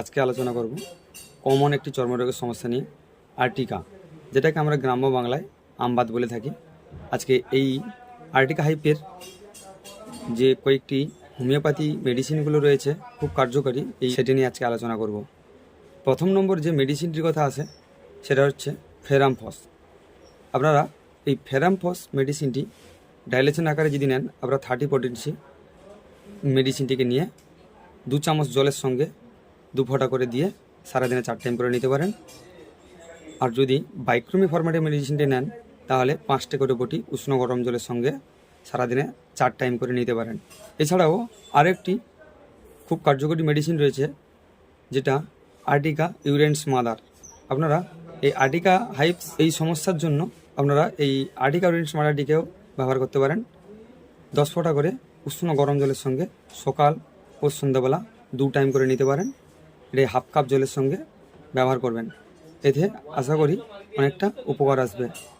আজকে আলোচনা করব কমন একটি চর্মরোগের সমস্যা নিয়ে আর্টিকা যেটাকে আমরা গ্রাম্য বাংলায় আমবাদ বলে থাকি। আজকে এই আর্টিকা হাইপের যে কয়েকটি হোমিওপ্যাথি মেডিসিনগুলো রয়েছে, খুব কার্যকরী, এই সেটি নিয়ে আজকে আলোচনা করব। প্রথম নম্বর যে মেডিসিনটির কথা আছে, সেটা হচ্ছে ফেরামফস। আপনারা এই ফেরামফস মেডিসিনটি ডাইলেশন আকারে যদি নেন, আপনারা থার্টি পোটেন্সি মেডিসিনটিকে নিয়ে দু চামচ জলের সঙ্গে দু ফোঁটা করে দিয়ে সারাদিনে চার টাইম করে নিতে পারেন। আর যদি বাইক্রোমি ফরম্যাটে মেডিসিনটি নেন, তাহলে পাঁচটা করে বটি উষ্ণ গরম জলের সঙ্গে সারাদিনে চার টাইম করে নিতে পারেন। এছাড়াও আরেকটি খুব কার্যকরী মেডিসিন রয়েছে, যেটা আর্টিকা ইউরেন্স মাদার আপনারা এই আর্টিকা হাইপস এই সমস্যার জন্য আপনারা এই আর্টিকা ইউরেন্স মাদারটিকেও ব্যবহার করতে পারেন। দশ ফোঁটা করে উষ্ণ গরম জলের সঙ্গে সকাল ও সন্ধ্যাবেলা দু টাইম করে নিতে পারেন। এটা হাফ কাপ জলের সঙ্গে ব্যবহার করবেন। এতে আশা করি অনেকটা উপকার আসবে।